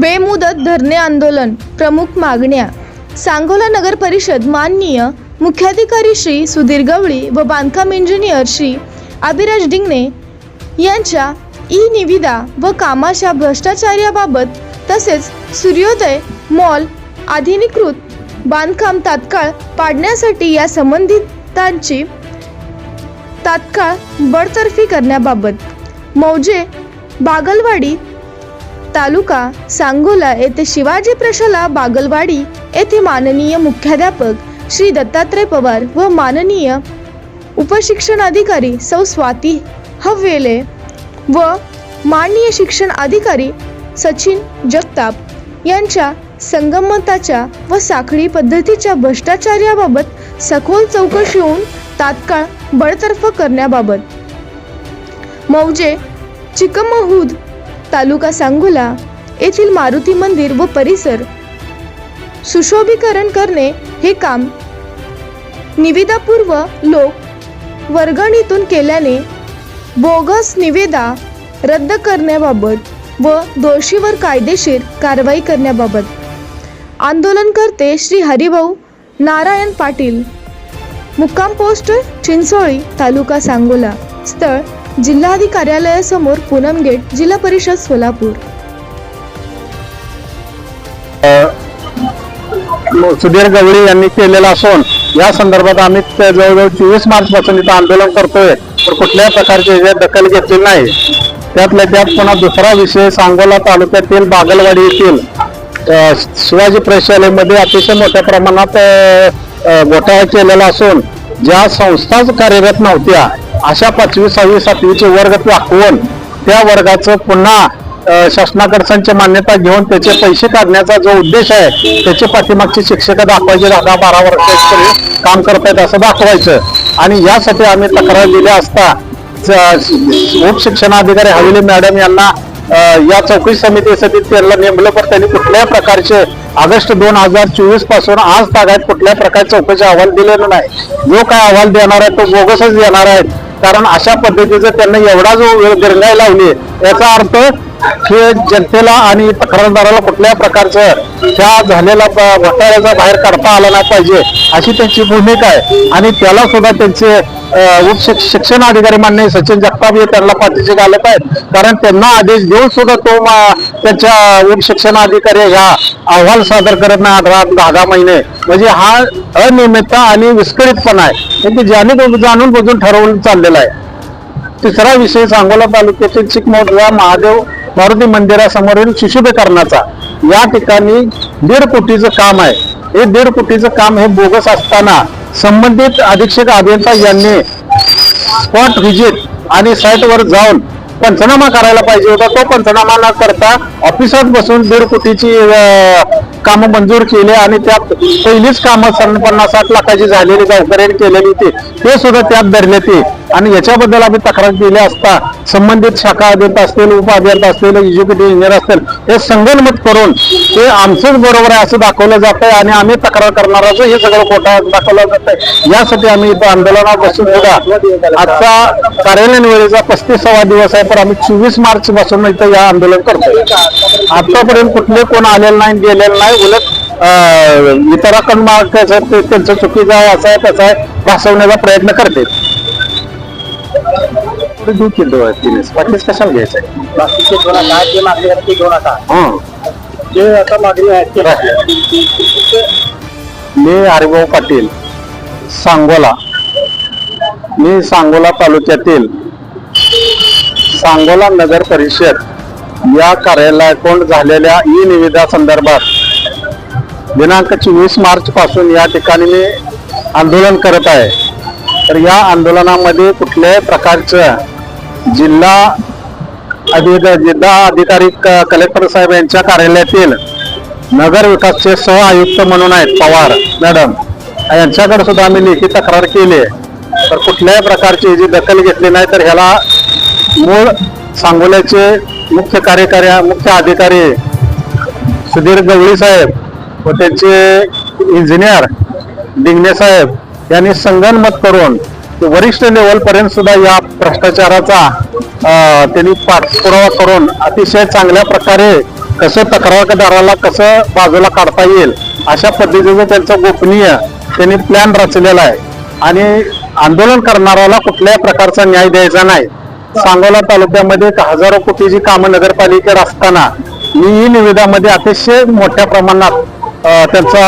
बेमुदत धरणे आंदोलन प्रमुख मागण्या. सांगोला नगर परिषद माननीय मुख्याधिकारी श्री सुधीर गवळी व बांधकाम इंजिनियर श्री अभिराज डिंगणे यांच्या ई निविदा व कामाच्या भ्रष्टाचार्याबाबत तसेच सूर्योदय मॉल आधुनिकृत बांधकाम तात्काळ पाडण्यासाठी या संबंधितांची तात्काळ बडतर्फी करण्याबाबत. मौजे बागलवाडी तालुका सांगोला येथे शिवाजी प्रशाला बागलवाडी येथे माननीय मुख्याध्यापक श्री दत्तात्रय पवार व माननीय उपशिक्षणाधिकारी सौ स्वाती हवेले व माननीय शिक्षण अधिकारी सचिन जगताप यांच्या संगमताच्या व साखळी पद्धतीच्या भ्रष्टाचार्याबाबत सखोल चौकशी होऊन तात्काळ बडतर्फ करण्याबाबत. मौजे चिकमहूद तालुका सांगोला येथील मारुती मंदिर व परिसर. सुशोभीकरण करणे हे काम निविदापूर्व लोक वर्गणीतून केल्याने बोगस निविदा रद्द करण्याबाबत व दोषीवर कायदेशीर कारवाई करण्याबाबत. आंदोलनकर्ते श्री हरिभाऊ नारायण पाटील. मुक्काम पोस्ट चिंचोळी तालुका सांगोला. स्थळ जिल्हाधिकारी कार्यालयासमोर पूनम गेट जिल्हा परिषद सोलापूर. सुधीर गवळी यांनी केलेला असून या संदर्भात आम्ही जवळजवळ चोवीस मार्च पासून इथं आंदोलन करतोय. तर कुठल्याही प्रकारची दखल घेतली नाही. त्यातल्या त्यात पुन्हा दुसरा विषय सांगोला तालुक्यातील बागलवाडी येथील शिवाजी प्रशालेमध्ये अतिशय मोठ्या प्रमाणात घोटाळा केलेला असून ज्या संस्थाच कार्यरत नव्हत्या अशा पाचवी सहावी सातवीचे वर्ग दाखवून त्या वर्गाचं पुन्हा शासनाकडच्या मान्यता घेऊन त्याचे पैसे काढण्याचा जो उद्देश आहे त्याचे पाठीमागचे शिक्षक दाखवायचे दहा बारा वर्षाचे काम करतायत असं दाखवायचं. आणि यासाठी आम्ही तक्रार दिल्या असता च- उप शिक्षणाधिकारी हवेली मॅडम यांना या चौकशी समितीसाठी त्यांना नेमलं पण त्यांनी कुठल्याही प्रकारचे ऑगस्ट दोन हजार चोवीसपासून आज तागायत कुठल्याही प्रकारचे चौकशी अहवाल दिलेला नाही. जो काय अहवाल देणार आहे तो बोगसच देणार आहे. कारण अशा पद्धतीचं त्यांना एवढा जो वेळ लावली याचा अर्थ हे जनतेला आणि तक्रारदाराला कुठल्याही प्रकारचं त्या झालेला घोटाळ्याचा बाहेर काढता आला नाही पाहिजे अशी त्यांची भूमिका आहे. आणि त्याला सुद्धा त्यांचे उप शिक्षण अधिकारी मान्य सचिन जगताप हे त्यांना पाठीशी घालत आहेत. कारण त्यांना आदेश देऊन सुद्धा तो त्याच्या त्यांच्या अधिकारी ह्या अहवाल सादर करत नाही अठरा दहा दहा महिने. म्हणजे हा अनियमितता आणि विस्कळीतपणा आहे. हे ते जाणून जाणून बुजून ठरवून चाललेला आहे. तिसरा विषय सांगोला तालुक्यातील चिकमोडला महादेव मारुती मंदिरासमोरील सुशोभीकरणाचा या ठिकाणी दीड कोटीचं काम आहे. हे दीड कोटीचं काम हे बोगस असताना संबंधित अधीक्षक अभियंता यांनी स्पॉट व्हिजिट आणि साईटवर जाऊन पंचनामा करायला पाहिजे होता. तो पंचनामा न करता ऑफिसात बसून दीड कोटीची काम मंजूर केली आणि त्यात पहिलीच कामं सन पन्नास साठ लाखाची झालेली गावकऱ्यांनी केलेली होती. ते सुद्धा त्यात धरले ते. आणि याच्याबद्दल आम्ही तक्रार केली असता संबंधित शाखा अभियंता असतील उप अभियंता असतील एक्झिक्युटिव्ह इंजिनियर असतील हे संगनमत करून ते आमचंच बरोबर आहे असं दाखवलं जात आहे आणि आम्ही तक्रार करणाराचं हे सगळं खोटा दाखवलं जात आहे यासाठी आम्ही इथं आंदोलनात बसून सुद्धा आजचा कार्यालयीन वेळेचा पस्तीसावा दिवस आहे पण आम्ही चोवीस मार्च पासून इथं या आंदोलन करतोय. आतापर्यंत कुठले कोण आलेलं नाही गेलेलं नाही उलट अं, इतरांकडून मार्ग ते त्यांचं चुकीचं आहे असं आहे तसं आहे भासवण्याचा प्रयत्न करते दूर किलो आहे तिने बाकीच कशाला घ्यायचंय बाकीचे घेऊ नका जे मागणी आहे ते घेऊ नका हं. जे आता मागणी आहे ते. मी हरिभाऊ पाटील सांगोला. मी सांगोला तालुक्यातील सांगोला नगर परिषद या कार्यालयाकडून झालेल्या ई निविदा संदर्भात दिनांक चोवीस मार्च पासून या ठिकाणी मी आंदोलन करत आहे. तर या आंदोलनामध्ये कुठल्याही प्रकारचं जिल्हा अधिक जिल्हा अधिकारी क- कलेक्टर साहेब यांच्या कार्यालयातील नगर विकासचे सह आयुक्त म्हणून आहेत पवार मॅडम. यांच्याकडे सुद्धा आम्ही लेखी तक्रार केली आहे. तर कुठल्याही प्रकारची जी दखल घेतली नाही तर ह्याला मूळ सांगोल्याचे मुख्य कार्यकारी मुख्य अधिकारी सुधीर गवळी साहेब व त्यांचे इंजिनियर डिंगणे साहेब यांनी संगनमत करून वरिष्ठ लेवलपर्यंत सुद्धा या भ्रष्टाचाराचा त्यांनी पाठपुरावा करून अतिशय चांगल्या प्रकारे कसं तक्रारदाराला कसं बाजूला काढता येईल अशा पद्धतीचं त्यांचं गोपनीय त्यांनी प्लॅन रचलेला आहे. आणि आंदोलन करणाऱ्याला कुठल्याही प्रकारचा न्याय द्यायचा नाही. सांगोला तालुक्यामध्ये एक हजारो कोटीची कामं नगरपालिकेत असताना मी ही निविदामध्ये अतिशय मोठ्या प्रमाणात त्यांचा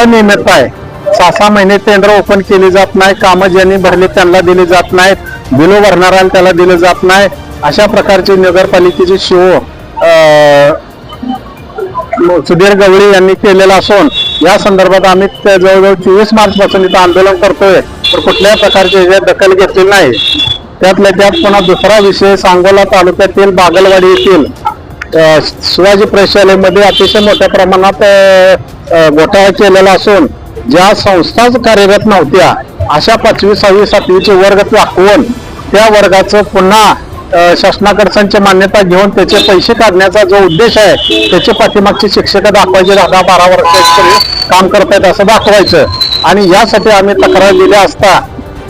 अनियमितता आहे. सहा सहा महिने टेंडर ओपन केले जात नाही कामं ज्यांनी भरले त्यांना दिले जात नाहीत बिलो भरणाऱ्याला त्याला दिले जात नाही. अशा प्रकारचे नगरपालिकेची शिव सुधीर गवळी यांनी केलेला असून या संदर्भात आम्ही त्या जवळजवळ चोवीस मार्च पासून इथं आंदोलन करतोय. तर कुठल्याही प्रकारची दखल घेतली नाही. त्यातल्या त्यात पुन्हा दुसरा विषय सांगोला तालुक्यातील बागलवाडी येथील शिवाजी प्रशालेमध्ये अतिशय मोठ्या प्रमाणात घोटाळा केलेला असून ज्या संस्थाच कार्यरत नव्हत्या अशा पाचवी सहावी सातवीचे वर्ग दाखवून त्या वर्गाचं पुन्हा अ, मान्यता घेऊन त्याचे पैसे काढण्याचा जो उद्देश आहे त्याचे पाठीमागचे शिक्षक दाखवायचे दहा बारा वर्ष काम करतायत असं दाखवायचं. आणि यासाठी आम्ही तक्रार दिल्या असता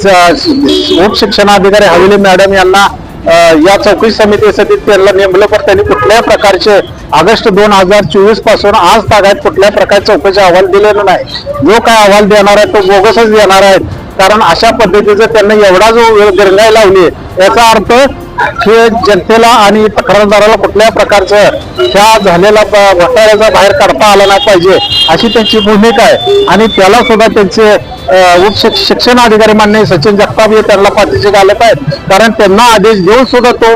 च- उप शिक्षणाधिकारी हवेली मॅडम यांना या चौकशी समितीसाठी त्यांना नेमलं पण त्यांनी कुठल्याही प्रकारचे ऑगस्ट दोन हजार चोवीसपासून आज तागायत कुठल्याही प्रकारचे चौकशी अहवाल दिलेला नाही. जो काय अहवाल देणार आहे तो बोगसच देणार आहेत कारण अशा पद्धतीचं त्यांना एवढा जो गिरंगाई लावली याचा अर्थ हे जनतेला आणि तक्रारदाराला कुठल्या प्रकारचं त्या झालेला घोटाळ्याचा बाहेर काढता आला नाही पाहिजे अशी त्यांची भूमिका आहे. आणि त्याला सुद्धा त्यांचे उप शिक्षण अधिकारी मान्य सचिन जगताप हे त्यांना पाठीशी घालत आहेत. कारण त्यांना आदेश देऊन सुद्धा तो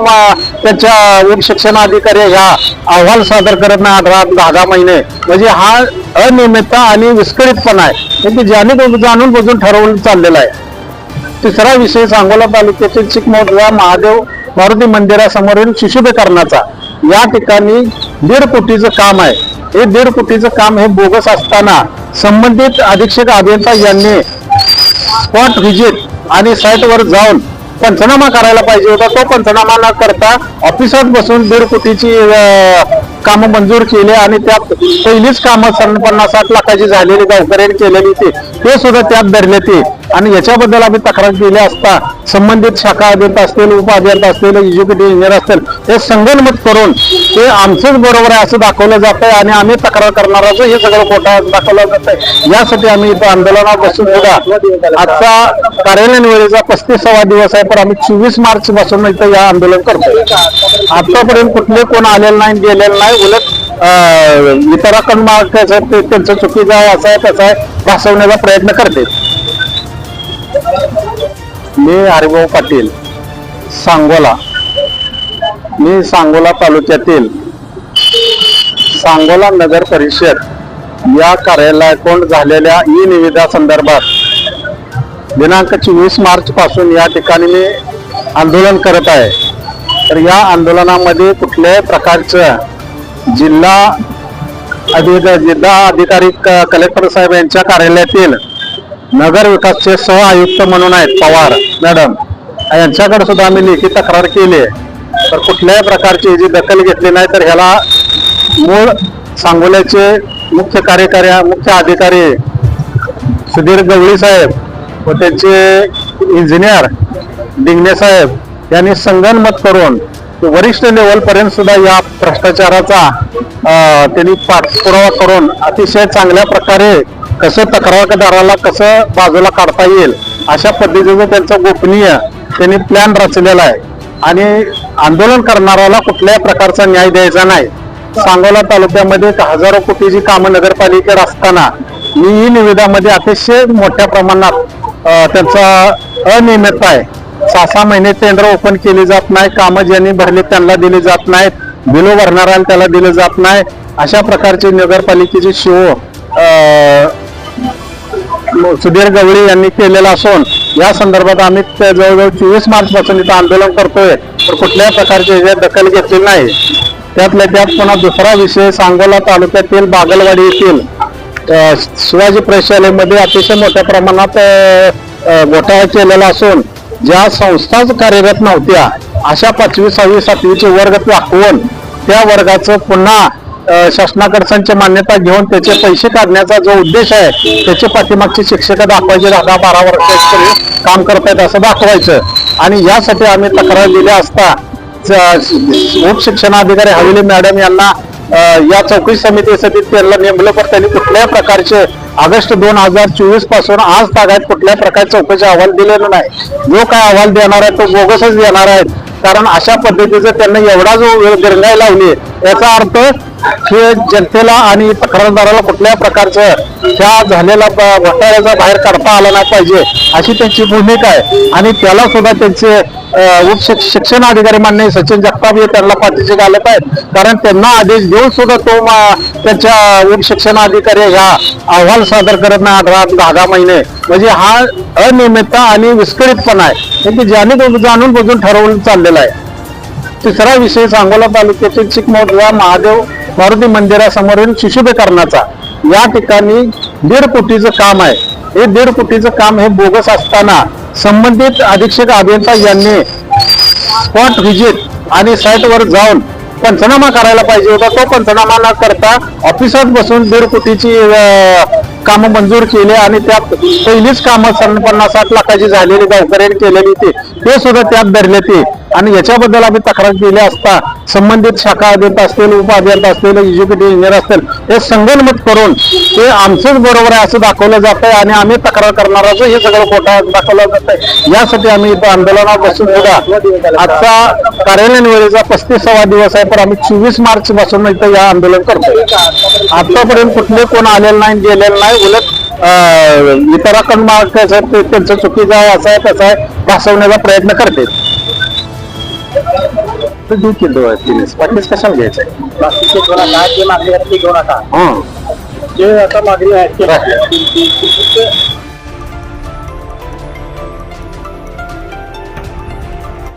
त्यांच्या उप शिक्षण अधिकारी ह्या अहवाल सादर करत नाही अठरा दहा दहा महिने. म्हणजे हा अनियमितता आणि विस्कळीतपणा आहे. म्हणजे ज्याने जाणून बुजून ठरवून चाललेला आहे. तिसरा विषय सांगोला तालुक्यातील चिकमोटला महादेव मारुती मंदिरासमोरील सुशोभीकरणाचा या ठिकाणी दीड कोटीचं काम आहे. हे दीड कोटीचं काम हे बोगस असताना संबंधित अधीक्षक अभियंता यांनी स्पॉट व्हिजिट आणि साईटवर जाऊन पंचनामा करायला पाहिजे होता. तो पंचनामा न करता ऑफिसात बसून दीड कोटीची कामं मंजूर केली आणि त्यात पहिलीच कामं पन्नास साठ लाखाची झालेली गावकऱ्यांनी केलेली ती. ते सुद्धा त्यात धरले ते. आणि याच्याबद्दल आम्ही तक्रार केली असता संबंधित शाखा अभियंता असतील उप अभियंता असतील एज्युकेटिव्ह इंजिनियर असतील हे संगनमत करून ते आमचंच बरोबर आहे असं दाखवलं जात आहे आणि आम्ही तक्रार करणाराचं हे सगळं खोटा दाखवलं जात आहे यासाठी आम्ही इथं आंदोलनात बसून सुद्धा आजचा कार्यालयीन वेळेचा पस्तीसावा दिवस आहे पण आम्ही चोवीस मार्च पासून इथं या आंदोलन करतो आतापर्यंत कुठले कोण आलेलं नाही गेलेलं नाही उलट अं, इतरांकडून मागायचं ते त्यांचं चुकीचं आहे असं आहे तसं आहे भासवण्याचा प्रयत्न करते. मी हरिभाऊ पाटील सांगोला. मी सांगोला तालुक्यातील सांगोला नगर परिषद या कार्यालयाकडून झालेल्या ई निविदा संदर्भात दिनांक चोवीस मार्च पासून या ठिकाणी मी आंदोलन करत आहे. तर या आंदोलनामध्ये कुठल्याही प्रकारचं जिल्हा अधि जिल्हा अधिकारी क- कलेक्टर साहेब यांच्या कार्यालयातील नगर विकासचे सह आयुक्त म्हणून आहेत पवार मॅडम. यांच्याकडे सुद्धा आम्ही लेखी तक्रार केली आहे. तर कुठल्याही प्रकारची जी दखल घेतली नाही तर ह्याला मूळ सांगोल्याचे मुख्य कार्यकारी मुख्य अधिकारी सुधीर गवळी साहेब व त्यांचे इंजिनियर डिंगणे साहेब यांनी संगनमत करून वरिष्ठ लेवलपर्यंत सुद्धा या भ्रष्टाचाराचा त्यांनी पाठपुरावा करून अतिशय चांगल्या प्रकारे कसं तक्रारदाराला कसं बाजूला काढता येईल अशा पद्धतीचं त्यांचं गोपनीय त्यांनी प्लॅन रचलेला आहे. आणि आंदोलन करणाऱ्याला कुठल्याही प्रकारचा न्याय द्यायचा नाही. सांगोला तालुक्यामध्ये हजारो कोटीची कामं नगरपालिकेत असताना मी ही निविदामध्ये अतिशय मोठ्या प्रमाणात त्यांचा अनियमितता आहे. सहा सहा महिने टेंडर ओपन केली जात नाही कामं ज्यांनी भरली त्यांना दिली जात नाहीत बिलो भरणाऱ्याला त्याला दिलं जात नाही. अशा प्रकारची नगरपालिकेची शिव सुधीर गवळी यांनी केलेला असून या संदर्भात आम्ही जवळजवळ चोवीस मार्च पासून इथं आंदोलन करतोय तर कुठल्याही प्रकारची याच्यात दखल घेतली नाही. त्यातल्या त्यात पुन्हा दुसरा विषय सांगोला तालुक्यातील बागलवाडी येथील शिवाजी प्रशालेमध्ये अतिशय मोठ्या प्रमाणात घोटाळा केलेला असून ज्या संस्थाच कार्यरत नव्हत्या अशा पाचवी सहावी सातवीचे वर्ग दाखवून त्या वर्गाचं पुन्हा अ, शासनाकडचं मान्यता घेऊन त्याचे पैसे काढण्याचा जो उद्देश आहे त्याचे पाठीमागचे शिक्षक दाखवायचे दहा बारा वर्ष काम करतायत असं दाखवायचं. आणि यासाठी आम्ही तक्रार दिल्या असता च- उप शिक्षणाधिकारी हवेली मॅडम यांना या चौकशी समितीसाठी त्यांना नेमलं पण त्यांनी कुठल्याही प्रकारचे ऑगस्ट दोन हजार चोवीसपासून आज तागायत कुठल्याही प्रकारचे चौकशी अहवाल दिलेला नाही. जो काय अहवाल देणार आहे तो बोगसच देणार आहे कारण अशा पद्धतीचं त्यांना एवढा जो गिरंगाई लावली याचा अर्थ हे जनतेला आणि तक्रारदाराला कुठल्या प्रकारचं त्या झालेल्या घोटाळ्याचा बाहेर काढता आला नाही पाहिजे अशी त्यांची भूमिका आहे. आणि त्याला सुद्धा त्यांचे अं, उप शिक्षण अधिकारी मान्य सचिन जगताप हे त्यांना पाठीशी घालत आहेत. कारण त्यांना आदेश देऊन सुद्धा तो त्यांच्या उप शिक्षण अधिकारी ह्या अहवाल सादर करत नाही अठरा दहा दहा महिने. म्हणजे हा अनियमितता आणि विस्कळीतपणा आहे. म्हणजे हे ते जाणून बुजून ठरवून चाललेला आहे. तिसरा विषय सांगोला तालुक्यातील चिकमोडला महादेव मारुती मंदिरासमोरील शिशुभीकरणाचा. या ठिकाणी दीड कोटीचं काम आहे. हे दीड कोटीचं काम हे बोगस असताना संबंधित अधीक्षक अभियंता यांनी स्पॉट व्हिजिट आणि साईटवर जाऊन पंचनामा करायला पाहिजे होता. तो पंचनामा न करता ऑफिसात बसून दीड कोटीची काम मंजूर केले आणि त्यात पहिलीच कामं साधारण पन्नास साठ लाखाची झालेली गावकऱ्यांनी केलेली होती. ते सुद्धा त्यात धरले ते. आणि याच्याबद्दल आम्ही तक्रार केली असता संबंधित शाखा अभियंता असतील उप असतील एक्झिक्युटिव्ह इंजिनियर असतील हे संगनमत करून ते आमचंच बरोबर आहे असं दाखवलं जात आहे आणि आम्ही तक्रार करणाराचं हे सगळं खोटं दाखवलं जात आहे. यासाठी आम्ही इथं आंदोलनात बसून सुद्धा आजचा कार्यालय वेळेचा पस्तीसावा दिवस आहे पण आम्ही चोवीस मार्च पासून इथं या आंदोलन करतो आतापर्यंत कुठले कोण आलेलं नाही गेलेलं नाही उलट अं, इतरांकडून मार्ग त्यांचं चुकीचं आहे असं आहे तसं आहे भासवण्याचा प्रयत्न करते तर दूध किलो आहे तिनेच. बाकीच कशाला घ्यायचंय बाकीचे घेऊ नका जे मागणी आहेत ते घेऊ नका हं. जे आता मागणी आहेत ते.